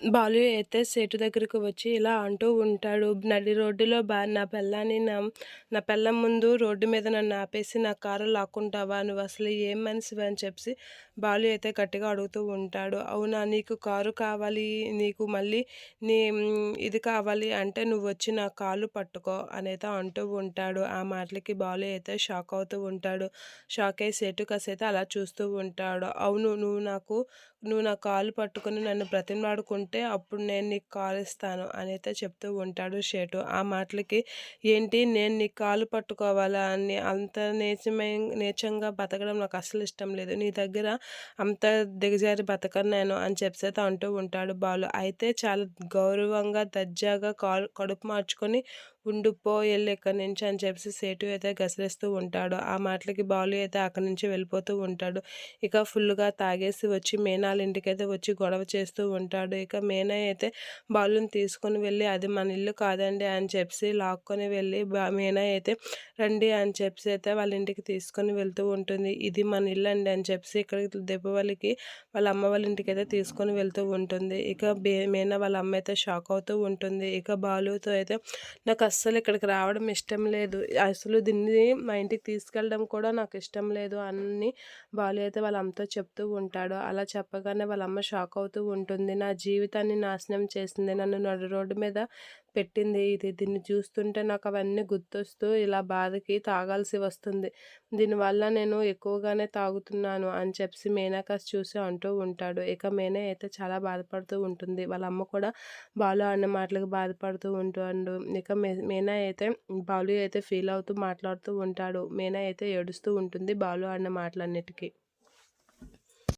బాలు అయితే సేటు దగ్గరికి వచ్చి ఇలా అంటూ ఉంటాడు నడి రోడ్డులో బా నా పెళ్ళాన్ని నా నా పెళ్ళం ముందు రోడ్డు మీద నన్ను ఆపేసి నా కారు లాక్కుంటావా? నువ్వు అసలు ఏం మనిషివి? అని చెప్పి బాలు అయితే గట్టిగా అడుగుతూ ఉంటాడు. అవునా నీకు కారు కావాలి నీకు మళ్ళీ నీ ఇది కావాలి అంటే నువ్వు వచ్చి నా కాళ్ళు పట్టుకో అనైతే అంటూ ఉంటాడు. ఆ మాటలకి బాలు అయితే షాక్ అవుతూ ఉంటాడు. షాక్ అయ్యి సేటు కాసైతే అలా చూస్తూ ఉంటాడు. అవును నువ్వు నాకు నువ్వు నా కాలు పట్టుకొని నన్ను ఉంటే అప్పుడు నేను నీకు కాలు ఇస్తాను అని అయితే చెప్తూ ఉంటాడు షేటు. ఆ మాటలకి ఏంటి నేను నీ కాలు పట్టుకోవాలా అని అంత నీచమై నీచంగా బతకడం నాకు అసలు ఇష్టం లేదు. నీ దగ్గర అంత దిగజారి బతకను నేను అని చెప్పేత అంటూ ఉంటాడు బాలు. అయితే చాలా గౌరవంగా దర్జాగా కాలు కడుపు మార్చుకొని ఉండిపో వెళ్ళి ఇక్కడి నుంచి అని చెప్పి సేటు అయితే గసరిస్తూ ఉంటాడు. ఆ మాటలకి బాలు అయితే అక్కడి నుంచి వెళ్ళిపోతూ ఉంటాడు. ఇక ఫుల్గా తాగేసి వచ్చి మేనాల ఇంటికి అయితే వచ్చి గొడవ చేస్తూ ఉంటాడు. ఇక మేనా అయితే బాలుని తీసుకొని వెళ్ళి అది మన ఇల్లు కాదండి అని చెప్పి లాక్కొని వెళ్ళి మేనా అయితే రండి అని చెప్పి అయితే వాళ్ళ ఇంటికి తీసుకొని వెళ్తూ ఉంటుంది. ఇది మన ఇల్లు అండి అని చెప్పి ఇక్కడ దెబ్బవాళ్ళకి వాళ్ళ అమ్మ వాళ్ళ ఇంటికి అయితే తీసుకొని వెళ్తూ ఉంటుంది. ఇక మేనా వాళ్ళ అమ్మ అయితే షాక్ అవుతూ ఉంటుంది. ఇక బాలుతో అయితే నాకు అస్సలు ఇక్కడికి రావడం ఇష్టం లేదు. అసలు దీన్ని మా ఇంటికి తీసుకెళ్ళడం కూడా నాకు ఇష్టం లేదు అని బాలు అయితే వాళ్ళ అమ్మతో చెప్తూ ఉంటాడు. అలా చెప్పగానే వాళ్ళ అమ్మ షాక్ అవుతూ ఉంటుంది. నా జీవితాన్ని నాశనం చేసింది. నన్ను నడు రోడ్డు మీద పెట్టింది. ఇది దీన్ని చూస్తుంటే నాకు అవన్నీ గుర్తొస్తూ ఇలా బాధకి తాగాల్సి వస్తుంది. దీనివల్ల నేను ఎక్కువగానే తాగుతున్నాను అని చెప్పి మేనకాస్ చూసి అంటూ ఉంటాడు. ఇక మేనే అయితే చాలా బాధపడుతూ ఉంటుంది. వాళ్ళ అమ్మ కూడా బాలు అన్న మాటలకు బాధపడుతూ ఉంటాడు. ఇక మేనా అయితే బాలు అయితే ఫీల్ అవుతూ మాట్లాడుతూ ఉంటాడు. మీనా అయితే ఏడుస్తూ ఉంటుంది బాలు అన్న మాటలన్నిటికీ.